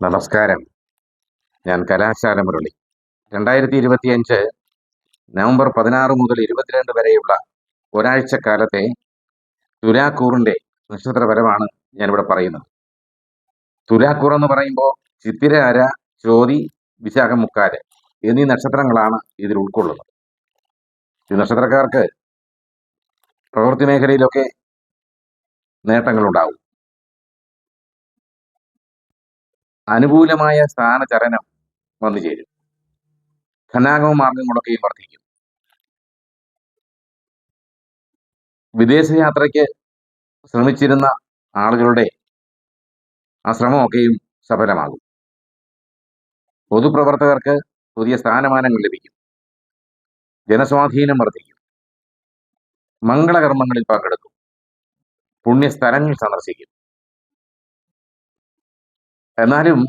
നമസ്കാരം. ഞാൻ കലാശാല മുരളി. രണ്ടായിരത്തി ഇരുപത്തിയഞ്ച് നവംബർ പതിനാറ് മുതൽ ഇരുപത്തിരണ്ട് വരെയുള്ള ഒരാഴ്ചക്കാലത്തെ തുലാക്കൂറിന്റെ നക്ഷത്രപരമാണ് ഞാനിവിടെ പറയുന്നത്. തുലാക്കൂർ എന്ന് പറയുമ്പോൾ ചിത്തിര അര ചോതി വിശാഖം മുക്കാൽ എന്നീ നക്ഷത്രങ്ങളാണ് ഇതിൽ ഉൾക്കൊള്ളുന്നത്. ഈ നക്ഷത്രക്കാർക്ക് പ്രവൃത്തി മേഖലയിലൊക്കെ നേട്ടങ്ങളുണ്ടാവും. അനുകൂലമായ സ്ഥാനചലനം വന്നു ചേരും. ധനാഗമ മാർഗങ്ങളൊക്കെയും വർദ്ധിക്കും. വിദേശയാത്രയ്ക്ക് ശ്രമിച്ചിരുന്ന ആളുകളുടെ ആ ശ്രമമൊക്കെയും സഫലമാകും. പൊതുപ്രവർത്തകർക്ക് പുതിയ സ്ഥാനമാനങ്ങൾ ലഭിക്കും. ജനസ്വാധീനം വർദ്ധിക്കും. മംഗളകർമ്മങ്ങളിൽ പങ്കെടുക്കും. പുണ്യസ്ഥലങ്ങൾ സന്ദർശിക്കും. എന്നാലും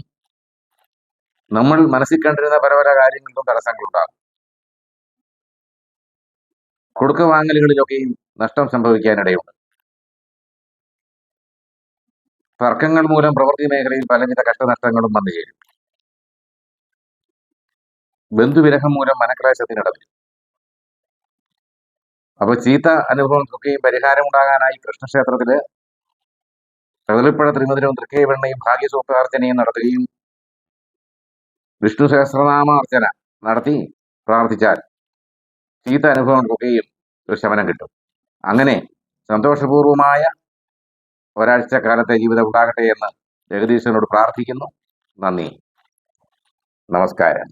നമ്മൾ മനസ്സിൽ കണ്ടിരുന്ന പല പല കാര്യങ്ങൾക്കും തടസ്സങ്ങളുണ്ടാകും കൊടുക്ക വാങ്ങലുകളിലൊക്കെയും നഷ്ടം സംഭവിക്കാനിടയുണ്ട്. തർക്കങ്ങൾ മൂലം പ്രവൃത്തി മേഖലയിൽ പലവിധ കഷ്ടനഷ്ടങ്ങളും വന്നു ചേരും. ബന്ധുവിരഹം മൂലം മനക്ലേശത്തിനിടവരും അപ്പൊ ചീത്ത അനുഭവങ്ങൾക്കൊക്കെയും പരിഹാരമുണ്ടാകാനായി കൃഷ്ണക്ഷേത്രത്തിൽ കദളിപ്പഴ ത്രിമധുരവും തൃക്കൈവെണ്ണയും ഭാഗ്യസൂത്രാർച്ചനയും നടത്തുകയും വിഷ്ണു സഹസ്രനാമാർച്ചന നടത്തി പ്രാർത്ഥിച്ചാൽ ചീത്ത അനുഭവം കൊടുക്കുകയും ഒരു ശമനം കിട്ടും. അങ്ങനെ സന്തോഷപൂർവമായ ഒരാഴ്ച കാലത്തെ ജീവിതം ഉണ്ടാകട്ടെ എന്ന് ജഗദീശനോട് പ്രാർത്ഥിക്കുന്നു. നന്ദി. നമസ്കാരം.